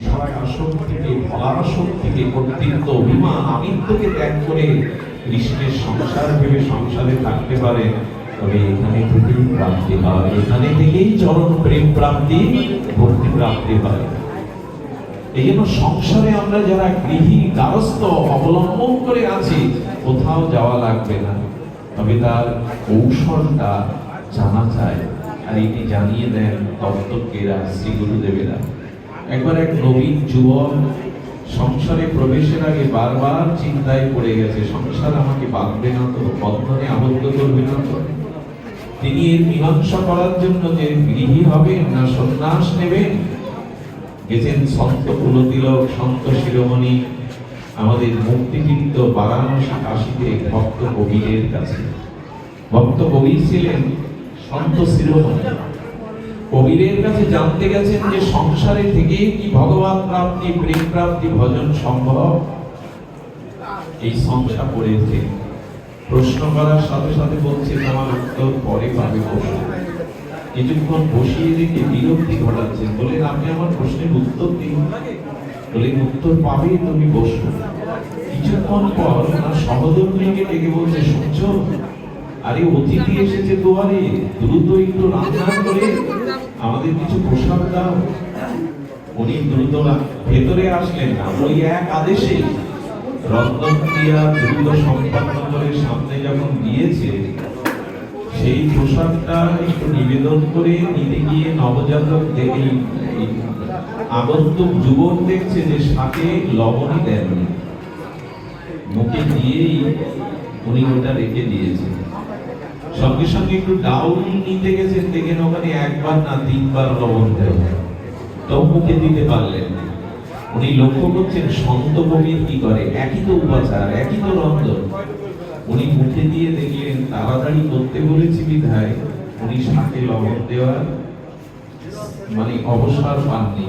সংসার এই জন্য সংসারে আমরা যারা গৃহী গারস্থ অবলম্বন করে আছি, কোথাও যাওয়া লাগবে না। তবে তার কৌশলটা জানা চায় আর এটি জানিয়ে দেন তত্ত্বজ্ঞেরা, শ্রী গুরুদেবেরা। একবার এক নবীন যুবক সংসারে প্রবেশের আগে বারবার চিন্তায় পড়ে গেছে, সংসার আমাকে বাঁধবে না তো? বন্ধনে আবদ্ধ করবে না তো? তিনি এর মীমাংসা করার জন্য যে গৃহী হবেন না, সন্ন্যাস নেবেন। গেছেন সন্ত কুলতিলক, সন্ত শিরোমণি। আমাদের মুক্তিতীর্থ বারাণসী কাশীতে ভক্ত কবিরের কাছে। ভক্ত কবির ছিলেন সন্ত শিরোমণি। কবিরের কাছে জানতে গেছেন যে সংসারে থেকে কি ভগবান প্রাপ্তি, প্রেম প্রাপ্তি, ভজন সম্ভব? এই সংসার পড়েছে। প্রশ্ন করার সাথে সাথে বলছে তোমার উত্তর পরে পাবে বসে কিছুক্ষণ বসিয়ে রেখে বিরক্তি ঘটাচ্ছেন। বলেন আপনি আমার প্রশ্নের উত্তর দিন। বলে উত্তর পাবে, তুমি বসো। কিছুক্ষণ পর ওনার সহধর্মীকে ডেকে বলছে, শুনছ? আরে অতিথি এসেছে দুয়ারে দ্রুত একটু রান্না করে আমাদের কিছু প্রসাদ দাও। উনি দ্রুত ভেতরে আসলেন ওই এক আদেশে। রত্ন ক্রিয়া দ্রুত সম্পন্ন করে সামনে যখন দিয়েছে সেই প্রসাদটা একটু নিবেদন করে নিতে গিয়ে নবজাতক দেখে আগন্তুক যুবক দেখছে যে সাথে লবণই দেননি। মুখে দিয়েই উনি ওটা রেখে দিয়েছেন। সঙ্গে সঙ্গে একটু ডাউন নিতে গেছেন, দেখেন ওখানে একবার না তিনবার লবণ দেওয়া তো মুখে দিতে পারলেন উনি লক্ষ্য করছেন সন্ত কবির কি করে, একই তো উপাচার, একই তো রন্ধন। উনি মুখে দিয়ে দেখলেন তাড়াতাড়ি করতে বলেছি বিধায়, উনি সাথে লবণ দেওয়ার মানে অবসর পাননি।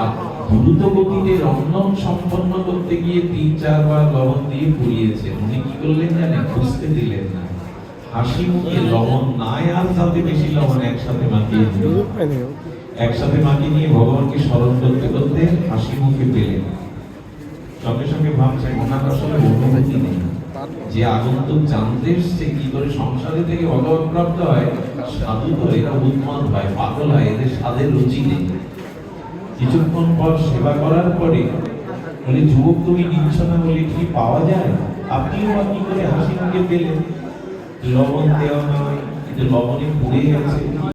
আর দ্রুত গতিতে রন্ধন সম্পন্ন করতে গিয়ে তিন, চারবার লবণ দিয়ে পুড়িয়েছে উনি কি করলেন জানেন? খুঁজতে দিলেন না। হাসি মুখে লবণ নাই আর তাতে বেশি লবণ একসাথে মাখিয়ে একসাথে মাখিয়ে নিয়ে ভগবানকে স্মরণ করতে করতে হাসি মুখে পেলেন সঙ্গে সঙ্গে ভাবছে ওনার আসলে অনুভূতি নেই। যে আগন্তুক জানতে এসছে কি করে সংসারে থেকে ভগবান প্রাপ্ত হয়, সাধু তো এরা উন্মাদ হয়, পাগল হয়, এদের স্বাদের রুচি নেই। কিছুক্ষণ পর সেবা করার পরে বলে, যুবক, তুমি নিচ্ছ না বলে কি পাওয়া যায়? আপনিও কি করে হাসি মুখে পেলেন? লবণ দেওয়া হয় কিন্তু লবণে পুড়ে গেছে।